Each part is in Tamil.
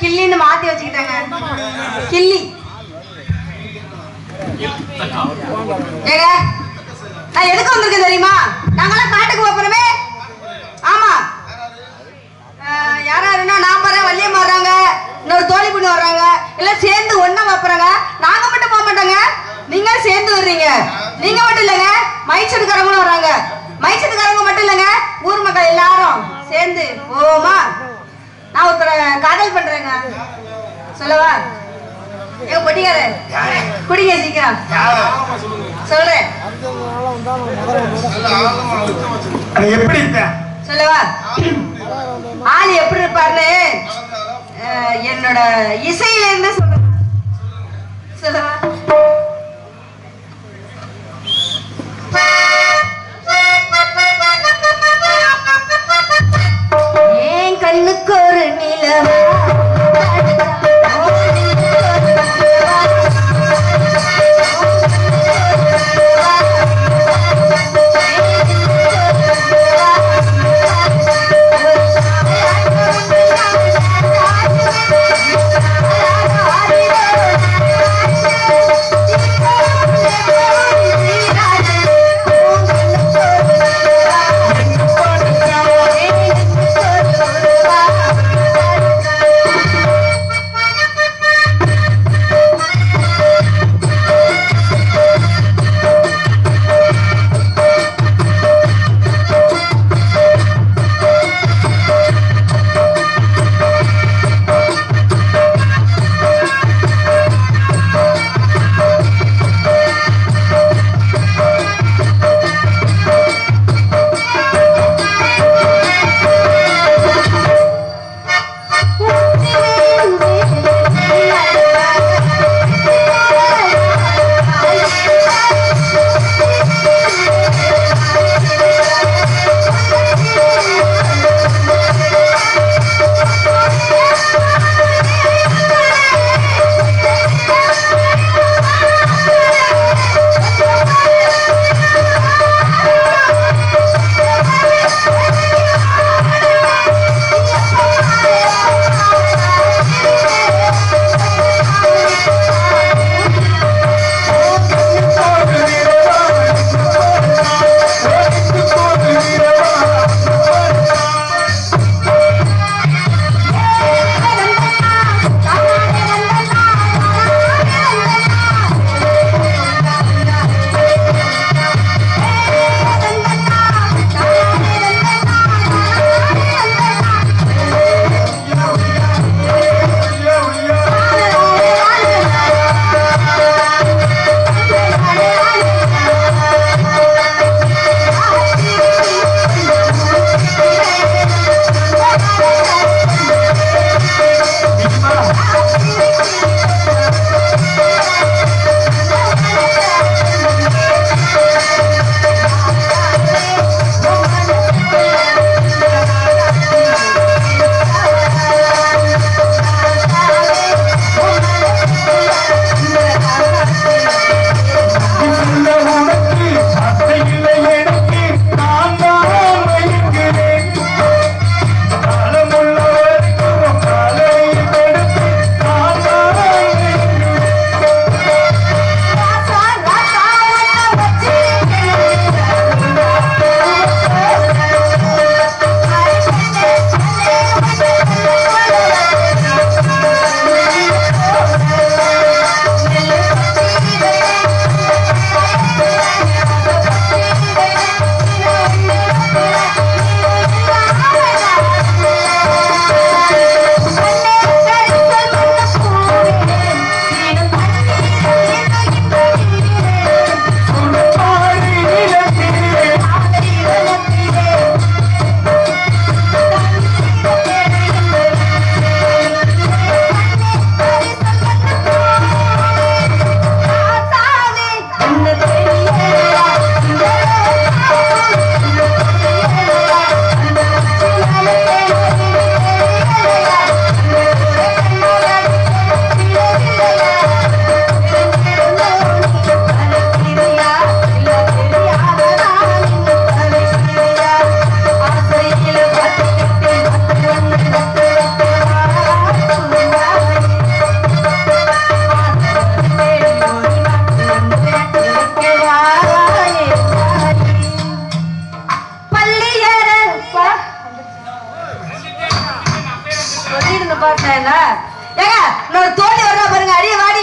கிள்ளின்னு மாத்தி வச்சுக்கிட்டாங்க. கிள்ளி. ஏங்க நான் எதுக்கு வந்திருக்கேன் தெரியுமா? நாங்களாம் காட்டுக்கு போறோமே. ஆமா. யாராருன்னா நான் வரேன் வள்ளியம் வர்றாங்க இன்னொரு தோழி பொண்ணு வர்றாங்க எல்லாம் சேர்ந்து ஒன்னா வைப்பறாங்க. நாங்க மட்டும் போக மாட்டோங்க. நீங்க சேர்ந்து வர்றீங்க. நீங்க மட்டும் இல்லைங்க மைச்சத்துக்காரங்களும் வர்றாங்க. மைச்சத்துக்காரங்க மட்டும் இல்லைங்க ஊர் மக்கள் எல்லாரும் சேர்ந்து போவோமா? ஒருத்தரை காதல் பண்றேங்க. சொல்லவா? ஏ பொடிக்கார குடிங்க சீக்கிரம். சொல்றேன். எப்படி இருக்க? சொல்லவா? ஆள் எப்படி இருப்பாருன்னு அஹ், என்னோட இசையில இருந்து சொல்றேன் சொல்லவா ஏங்க இன்னொரு தோழி வரா பாருங்க அடியே வாடி.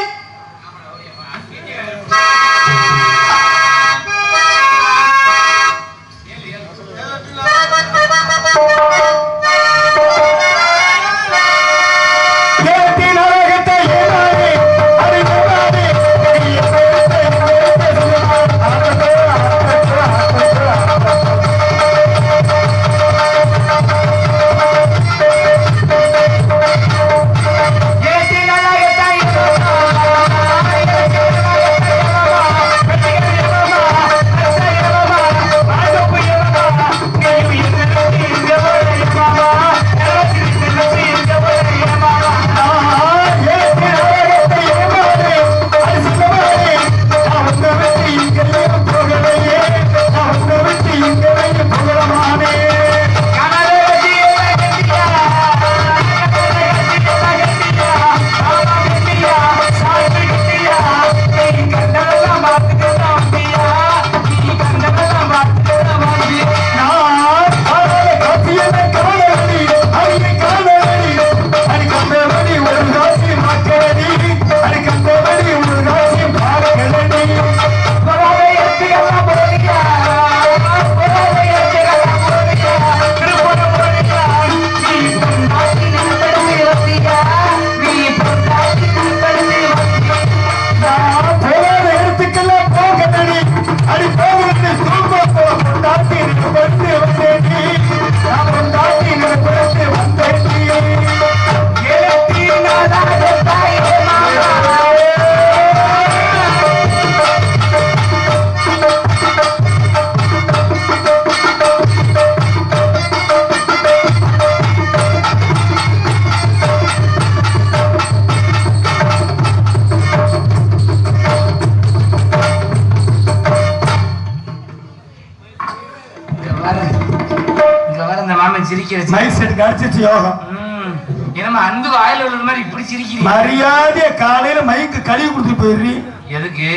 மாமன் சிரிக்கிற மைக் செட் அடிச்சிச்சு யோகம். ம். என்னம்மா அன்பு வாயில உள்ள மாதிரி இப்படி சிரிக்கிறீங்க? மரியாதைய காலையில மைக்கு கழுவி கொடுத்துட்டு போயிடுறி. எதுக்கு.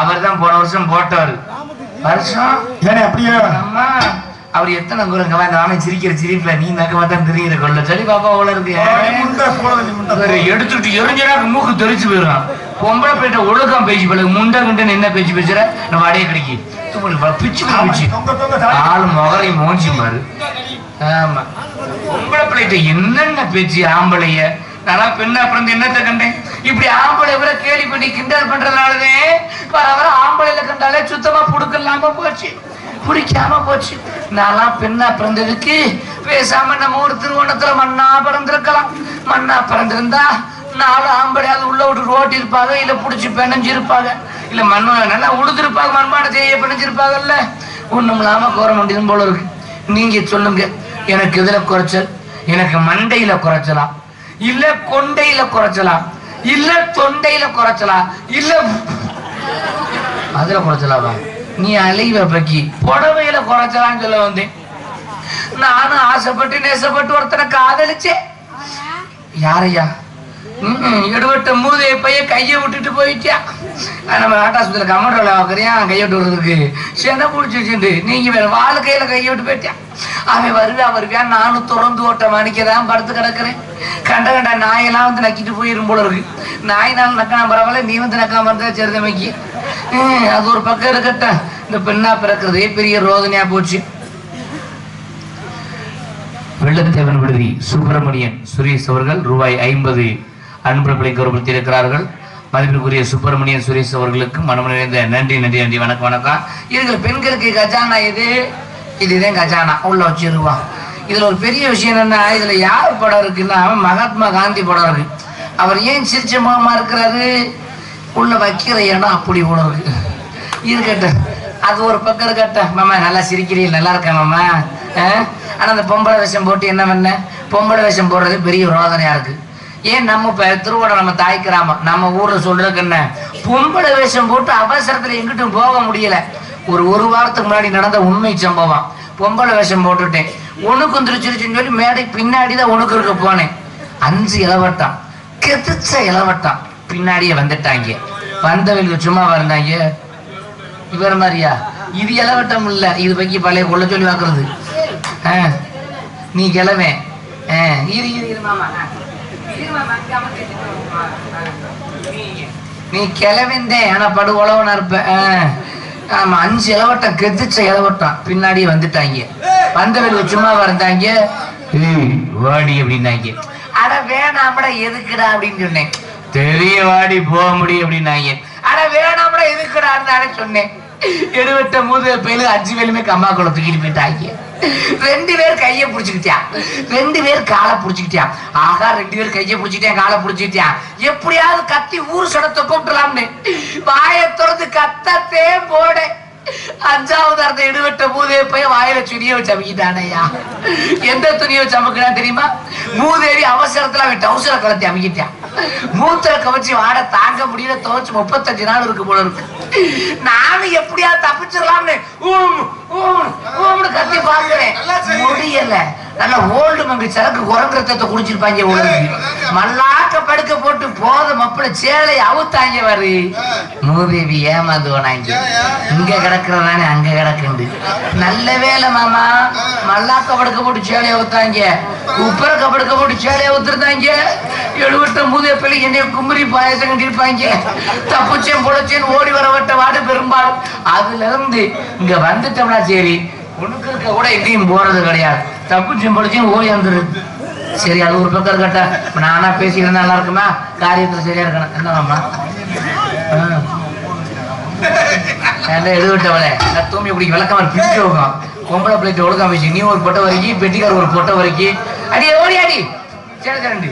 அவர் தான் போன வருஷம் போட்டாரு. வருஷம்? ஏன்னா அப்படியே. அம்மா அவர் எத்தனை குரங்க இந்த மாமன் சிரிக்கிற சிரிப்புல நீ நக்கமா தான் தெரியுற கொள்ள. சொல்லி பாப்பா அவ்வளவு இருக்கு. எடுத்துட்டு எரிஞ்சனா மூக்கு தெரிச்சு போயிடும் பொம்பளை போயிட்ட ஒழுக்கம் பேச்சு பிள்ளை முண்டை குண்டு என்ன பேச்சு பேசுற? நம்ம அடைய கிடைக்கி. பிச்சு பிச்சு. ஆளு முகரை மோஞ்சி பாரு. ஆமா. பொம்பளை பிள்ளைகிட்ட என்னென்ன பேச்சு ஆம்பளைய? நானா பெண்ணா பிறந்து என்னத்தை கண்டேன்? இப்படி ஆம்பளை விட கேலி பண்ணி கிண்டல் பண்றதுனாலதே வர வர ஆம்பளைல கண்டாலே சுத்தமா புடுக்கலாம போச்சு. பிடிக்காம போச்சு. நான்லாம் பெண்ணா பிறந்ததுக்கு பேசாம நம்ம ஒரு திருவோணத்துல மண்ணா பிறந்திருக்கலாம். மண்ணா பிறந்திருந்தா நாலு ஆம்பளையாவது உள்ள விட்டு ரோட்டி இருப்பாங்க இல்ல புடிச்சு பிணைஞ்சு இருப்பாங்க இல்ல மண்ணு நல்லா உழுதுருப்பாங்க மண்பானை செய்ய பிணைஞ்சிருப்பாங்கல்ல. ஒண்ணும் இல்லாம கோர முடியும் போல இருக்கு. நீங்க சொல்லுங்க. எனக்கு இதுல குறைச்சல்? எனக்கு மண்டையில குறைச்சலாம் இல்ல கொண்டையில குறைச்சலாம் இல்ல தொண்டையில குறைச்சலாம் இல்ல அதுல குறைச்சலாமா நீ அலைவ பக்கி புடவையில குறைச்சலாம்னு சொல்ல வந்தேன். நானும் ஆசைப்பட்டு நேசப்பட்டு ஒருத்தனை காதலிச்சேன். யாரையா? ம், எடுபட்ட மூதைய பைய கையை விட்டுட்டு போயிட்டியா? நம்ம ஆட்டாஸ்பத்திரியில் கமெண்ட்ல வேலை கையை விட்டு வருதுக்கு சென்னை பிடிச்சி வச்சுட்டு நீங்க வேற வாழை கையில கையை விட்டு அவன் வருவியா வருவியா நானும் திறந்து ஓட்ட மணிக்க தான் படுத்து கிடக்குறேன். கண்ட கண்ட நாயெல்லாம் வந்து நக்கிட்டு போயிரும் போல இருக்கு. நாய் நாள் நக்கினா பரவாயில்ல நீ வந்து நக்காம இருந்தா சரிதமைக்கு அது ஒரு பக்கம் இருக்கட்ட இந்த பெண்ணா பிறக்கிறதே பெரிய ரோதனையா போச்சு. வெள்ளத்தேவன் விடுதி சுப்பிரமணியன் சுரேஷ் அவர்கள் ரூபாய் ஐம்பது அன்புகளை கௌரவப்படுத்தியிருக்கிறார்கள். மதிப்பிற்குரிய சுப்பிரமணியன் சுரேஷ் அவர்களுக்கு மனம் நிறைந்த நன்றி நன்றி நன்றி. வணக்கம் வணக்கம். இதுல பெண்களுக்கு கஜானா இது? இதுதான் கஜானா. உள்ள வச்சிருவான் இதுல ஒரு பெரிய விஷயம் என்னன்னா இதுல யார் படம் இருக்குன்னா மகாத்மா காந்தி படம் இருக்கு. அவர் ஏன் சிரிச்ச முகமா இருக்கிறாரு? உள்ள வைக்கிற இடம் அப்படி போல இருக்கு. இருக்கட்டும். அது ஒரு பக்கம் இருக்கட்டும். மாமா நல்லா சிரிக்கிறீங்க. நல்லா இருக்கேன் மாமா. ஆனா அந்த பொம்பளை வேஷம் போட்டு என்ன பண்ண? பொம்பளை வேஷம் போடுறது பெரிய ரோதனையா இருக்கு. ஏன் நம்ம இப்போ திருவோணம் நம்ம தாய் கிராமம்? நம்ம ஊர்ல சொல்றதுக்கு என்ன? பொம்பளை வேஷம் போட்டு அவசரத்துல எங்கிட்டும் போக முடியல. ஒரு ஒரு வாரத்துக்கு முன்னாடி நடந்த உண்மை சம்பவம். பொம்பளை வேஷம் போட்டுட்டேன். உனக்கும் திருச்சிருச்சுன்னு சொல்லி மேடை பின்னாடி தான் உனக்கு இருக்க போனேன். அஞ்சு இளவட்டம். கெதிச்ச இளவட்டம். பின்னாடியே வந்துட்டாங்க. வந்தவங்க சும்மா வந்தாங்க. இவர் மாதிரியா? இது இளவட்டம் இல்ல. இது பைக்கி பழைய கொள்ள சொல்லி வாக்குறது ஆ, நீ கிளவேன் ஆ, இரு இரு மாமா. நீ- கிளவிந்தே ஆனா படு உழவனா இருப்ப. ஆ. ஆமா அஞ்சு இளவட்டம் கெதிச்ச இளவட்டம். பின்னாடி வந்துட்டாங்க. வந்தவர்கள் சும்மா வந்தாங்க. வாடி அப்படின்னாங்க. அட வேணாம்டா எதுக்குடா அப்படின்னு சொன்னேன். தெரிய வாடி போக முடியும் அப்படின்னாங்க. அட வேணாம்டா எதுக்குடா தானே சொன்னேன். எடுவட்ட மூது பேரு அஞ்சு பேருமே கம்மா தூக்கிட்டு போயிட்டாங்க ரெண்டு பேர் கையை புடிச்சுக்கிட்டியா? ரெண்டு பேர் காலை புடிச்சுக்கிட்டியா? ஆகா ரெண்டு பேர் கையை புடிச்சுக்கிட்டேன் காலை புடிச்சுக்கிட்டியா? எப்படியாவது கத்தி ஊர் சடத்தை கூப்பிடலாம்னு. வாயை திறந்து கத்தத்தே போட. அஞ்சாவது அர்த்த இடுவட்ட பூதே போய் வாயில துணியை வச்சு அமைக்கிட்டானையா எந்த துணியை வச்சு அமைக்கிறான் தெரியுமா? மூதேவி அவசரத்துல அவன் டவுசரை கலத்தி அமைக்கிட்டான். மூத்திர கவச்சி வாட தாங்க முடியல துவச்சு முப்பத்தஞ்சு நாள் இருக்கு போல இருக்கு. நானும் எப்படியா தப்பிச்சிடலாம்னு கத்தி பாக்குறேன் முடியல. நல்ல ஓல்டு மங்கு சரக்கு குரங்கு ரத்தத்தை குடிச்சிருப்பாங்க மல்லாக்க படுக்க போட்டு போத மப்பள சேலை அவுத்தாங்க வரு மூதேவி ஏமாந்து போனாங்க. இங்க கிடக்குறதானே அங்க கிடக்குண்டு. நல்ல வேலை மாமா. மல்லாக்க படுக்க போட்டு சேலை அவுத்தாங்க. உப்பரக்க படுக்க போட்டு சேலை அவுத்துருந்தாங்க. மூதே பிள்ளை என்னைய குமரி பாயசம் கட்டிருப்பாங்க தப்புச்சேன் பொழைச்சேன் ஓடி வர வட்ட வாடு பெரும்பாலும். அதுல இருந்து இங்க வந்துட்டோம்னா சரி உனக்கு இருக்க கூட எங்கேயும் போறது கிடையாது. தப்புச்சேன் பொழைச்சேன் ஓடி வந்துருது. சரி அது ஒரு பக்கம் இருக்கட்டா இப்போ நானா பேசிக்கிறேன் நல்லா இருக்குமா? காரியத்துல சரியா இருக்கணும். என்னவாம்மா என்ன எழுவிட்டவளே தூமி இப்படி விளக்கம் பிடிக்க வைக்கும் பொம்பளை பிள்ளைட்டு ஒழுக்கம் வச்சு நீ ஒரு பொட்டை வரைக்கும் பெட்டிக்கார் ஒரு பொட்டை வரைக்கும் அடி ஓடி அடி. சரி கரண்டு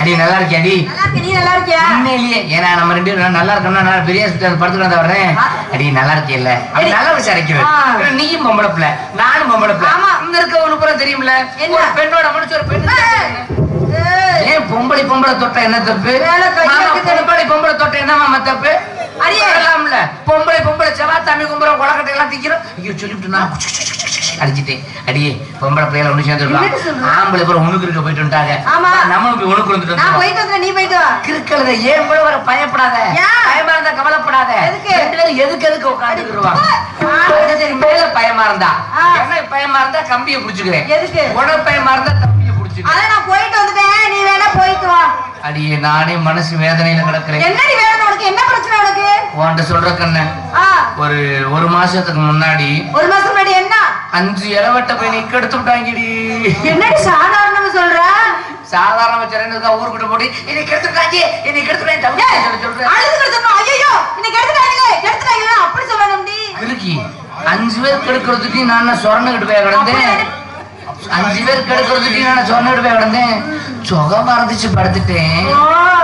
அடி நல்லா இருக்கியா அடி? நீ நல்லா இருக்கியா? உண்மையிலேயே. ஏன்னா நம்ம ரெண்டு பேரும் நல்லா இருக்கோம்னா நான் பெரிய ஹாஸ்பிட்டல் படுத்துட்டு வந்த வர்றேன் அடி நல்லா இருக்கியல்ல? அப்படி நல்லா விசாரிக்குவேன் ஆ. நீயும் பொம்பளை பிள்ளை நானும் பொம்பளை பிள்ளை ஆமா. இங்க இருக்க ஒண்ணு பூரா தெரியும்ல? என்ன? பெண்ணோட மனுஷன் ஒரு பெண் ஏன் பொம்பளை பொம்பளை தொட்ட என்ன தப்பு. பொம்பளை பொம்பளை தொட்ட என்ன மாமா தப்பு? அடியே. சொல்லலாம்ல. பொம்பளை பொம்பளை செவா தம்பி கும்புற உலகத்தை எல்லாம் திக்கிறோம். ஐயோ சொல்லிவிட்டு நான் அடிச்சிட்டேன் அடியே பொம்பளை பிள்ளைல ஒண்ணு சொல்ற? ஆம்பளை பேர் உனக்கு இருக்க போயிட்டு வந்துட்டாங்க ஆமா. நம்மளும் போய் உனக்கு வந்துட்டு நான். போயிட்டு வந்துடுறேன் நீ போயிட்டு வா கிறுக்கழுத ஏன் கூட வர பயப்படாத? பயமா இருந்தா கவலைப்படாத எதுக்கு? ரெண்டு பேரும் எதுக்கு எதுக்கு உட்காந்துருவாங்க. சரி மேல பயமா இருந்தா பயமா இருந்தா கம்பியை புடிச்சுக்கிறேன் எதுக்கு? உனக்கு பயமா இருந்தா அதான் நான் போயிட்டு வந்துட்டேன். நீ வேணா போயிட்டு வா. அடியே நானே மனசு வேதனையில கிடக்குறேன். என்னடி வேணும் உனக்கு? என்ன பிரச்சனை உனக்கு? உன்கிட்ட சொல்ற கண்ண. ஒரு ஒரு மாசத்துக்கு முன்னாடி ஒரு மாசம் முன்னாடி என்ன? அஞ்சு இளவட்ட போய் நீ கெடுத்து விட்டாங்கடி. என்னடி சாதாரணமா சொல்ற? சாதாரண வச்சிருக்கா ஊருக்கிட்ட போட்டு என்னை கெடுத்துட்டாங்க என்னை கெடுத்துட்டாங்க ஏய், சொல்லி சொல்றேன் ஐயோ இன்னைக்கு எடுத்துட்டாங்களே எடுத்துட்டாங்களே அப்படி சொல்லணும்டி. கிறுக்கி அஞ்சு பேர் கெடுக்கிறதுக்கு நான் சொரணுகிட்டு போய் கிடந்தேன்? அஞ்சு பேர் கெடுக்கிறதுக்கு நான் சொரணுகிட்டு போய் கிடந்தேன் சுகமா இருந்துச்சு படுத்துட்டேன்.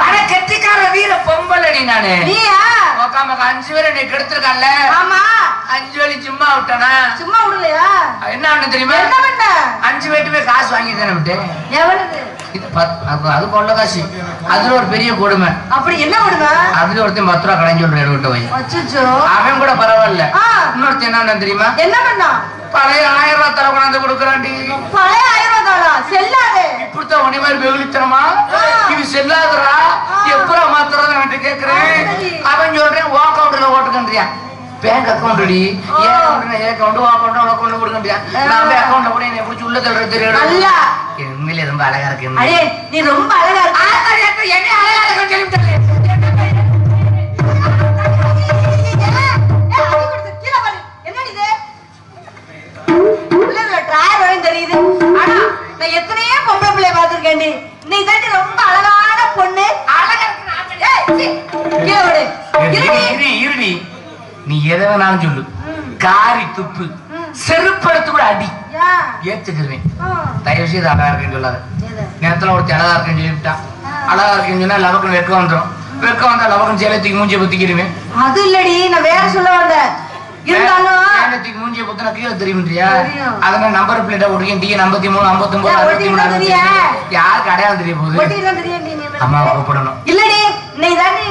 ஆனா கெட்டிக்கார வீர பொம்பளடி நானு. நீயா? உக்காம அஞ்சு பேர் என்னை கெடுத்திருக்கான்ல. ஆமா. அஞ்சு வேலி சும்மா விட்டானா? சும்மா விடலையா? என்ன பண்ண தெரியுமா? என்ன பண்ண? அஞ்சு பேர்ட்டு போய் காசு வாங்கி தானே விட்டேன் அது கொள்ள காசு. அதுல ஒரு பெரிய கொடுமை. அப்படி என்ன பண்ணுவ அதுல ஒருத்தன் பத்து ரூபா கடைஞ்சு விடுறேன் அவன் கூட பரவாயில்ல. ஆ. இன்னொருத்தன் என்ன தெரியுமா? என்ன பண்ணா? பழைய ஆயிரம் ரூபாய் தர கொண்டாந்து கொடுக்குறாண்டி. பழைய ஆயிரம் தாளா செல்லாது. இப்படித்தான் உன்னை மாதிரி வெகுளித்தனமா. இது மாத்துறதுன்னு அவன்கிட்ட கேக்குறேன். ஆ, சரி. அவன் சொல்றேன் ஓ அக்கௌண்ட்ல ஓட்டுக்கன்றியா? பேங்க் அக்கௌண்ட் டி. ஆ. ஏன் அக்கௌண்ட் ஏ அக்கௌண்ட் ஓ அக்கௌண்ட் ஓ அக்கௌண்ட் கொடுக்கன்றியா. நான் அக்கௌண்ட்ல கூட என்னை பிடிச்சி உள்ள தள்ளுற தெரியும்? நல்லா. உண்மையிலே ரொம்ப அழகா இருக்கு அடே நீ ரொம்ப அழகா இருக்க. என்ன அழகா இருக்குன்னு சொல்லிவிட்டாரு. ஆ, தயவு செய்து அழகா இருக்குன்னு சொல்லாத? நேரத்துல ஒருத்தி அழகா இருக்குன்னு சொல்லிவிட்டான் அழகா இருக்குன்னு சொன்னா லவக்குன்னு வெக்கம் வந்துடும் வெக்கம் வந்தா லவக்குன்னு சேலத்துக்கு மூஞ்சிய குத்திக்கிடுவேன் அது இல்லடி நான் வேற சொல்ல வந்தேன். இருந்தாலும் மூஞ்சிய குத்தினா கீழே தெரியுமின்றியா? தெரியும். அதனால நம்பர் பிளேட்டா ஒட்டிக்கேன் டி ஐம்பத்தி மூணு ஐம்பத்தி ஒன்பது அறுபத்தி மூணு? யாருக்கு அடையாளம் தெரிய போகுது? ஒட்டிதான் தெரியும் நீ நீ அம்மாவை கூப்பிடணும். இல்லடி இன்னைக்கு தாண்டி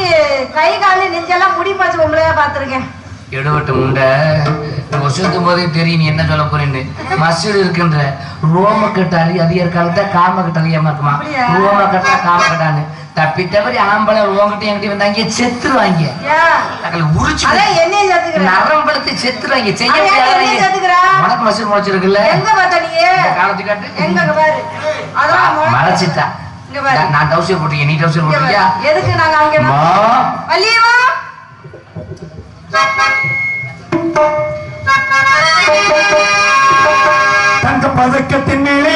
கை காலு நெஞ்செல்லாம் முடி மாச்சு பொம்பளையா பார்த்திருக்கேன். எடுவட்டு முண்டை. வருஷத்துக்கு போதே தெரியும் நீ என்ன சொல்ல போறேன்னு. மசில் இருக்கின்ற ரோம கட்டு அழி அதிக காலத்தை காம கட்டு அதிகமா இருக்குமா? ரோம கட்டா காம கட்டான்னு தப்பி தவறி ஆம்பளை உங்ககிட்ட என்கிட்ட வந்தாங்க செத்துருவாங்க உரிச்சு சேர்த்துக்கிறேன் நரம்படுத்தி செத்துருவாங்க செய்ய? உனக்கு மசில் முளைச்சிருக்குல்ல? காலத்து காட்டு. மறைச்சிட்டா. நான் டவுசர் போட்டிருக்கேன். நீ டவுசர் போட்டிருக்கியா. எதுக்கு நாங்க அங்க தங்க பதக்கத்தின் மேலே